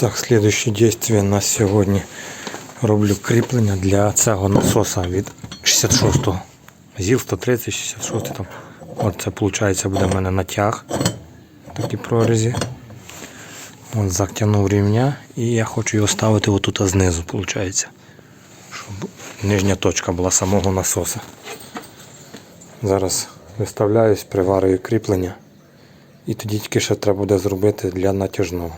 Так, слідуюче дійство на сьогодні роблю кріплення для цього насоса від 66-го. ЗІЛ 130, 66 там. От це виходить буде в мене натяг. Такі прорізі. От затягнув рівня і я хочу його ставити отут знизу, виходить. Щоб нижня точка була самого насоса. Зараз виставляюсь, приварюю кріплення. І тоді тільки ще треба буде зробити для натяжного.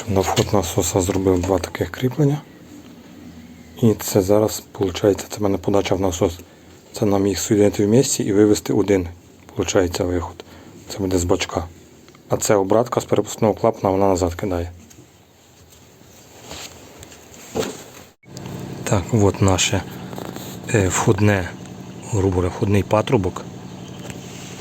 Общем, на вход насоса зробив два таких кріплення. І це зараз, виходить, це в мене подача в насос. Це нам їх соєдинити в місці і вивести один, виходить, виход. Це буде з бачка. А це обратка з перепускного клапана, вона назад кидає. Так, от наше е, входне, грубо говоря, входний патрубок.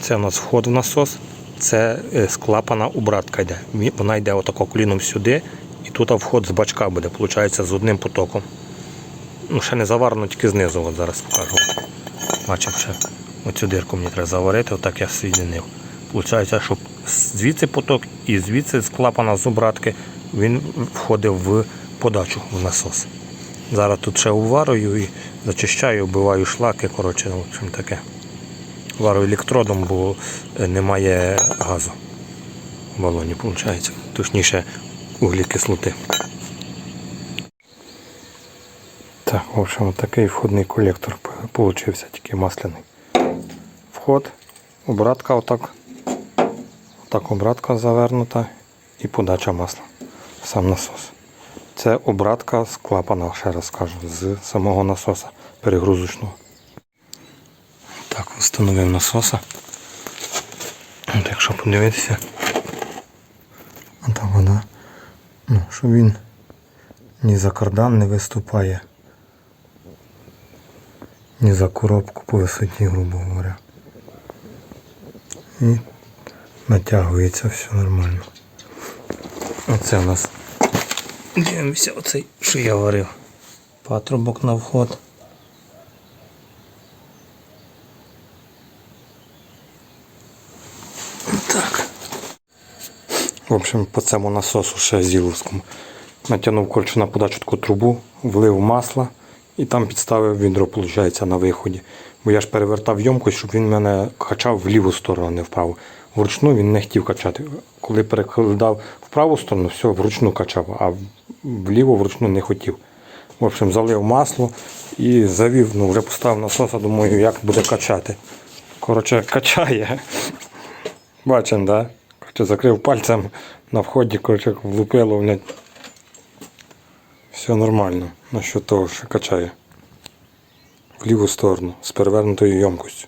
Це у нас вход в насос, це е, з клапана обратка йде. Вона йде отако коліном сюди, і тут вход з бачка буде, виходить, з одним потоком. Ну, ще не заварено, тільки знизу, от зараз покажу. Бачимо ще оцю дирку мені треба заварити, отак я соєдинив. Получається, щоб звідси поток і звідси з клапана з обратки він входив в подачу в насос. Зараз тут ще уварую і зачищаю, вбиваю шлаки, коротше, в общем таке. Варю електродом, бо е, немає газу в балоні, виходить. Точніше, углекислоти. Так, в общем, такий входний колектор получився, тільки масляний. Вход, обратка отак. Отак обратка завернута і подача масла. Сам насос. Це обратка з клапана, ще раз кажу, з самого насоса перегрузочного. Встановив насоса. От якщо подивитися, там вода. Ну, щоб він ні за кардан не виступає, ні за коробку по висоті, грубо говоря. І натягується все нормально. Оце у нас. Дивимося, оцей, що я варив. Патрубок на вход. В общем, по цьому насосу ще зіловському. Натягнув коротше, на подачу трубу, влив масло і там підставив відро, виходить, на виході. Бо я ж перевертав ємкость, щоб він мене качав в ліву сторону, а не вправо. Вручну він не хотів качати. Коли перекладав в праву сторону, все, вручну качав, а вліво вручну не хотів. В общем, залив масло і завів, ну вже поставив насоса, думаю, як буде качати. Коротше, качає. Бачимо, да? Коротше, закрив пальцем на вході, коротше, влупило, блядь. Все нормально. Насчет того, що качає. В ліву сторону з перевернутою ємкостю.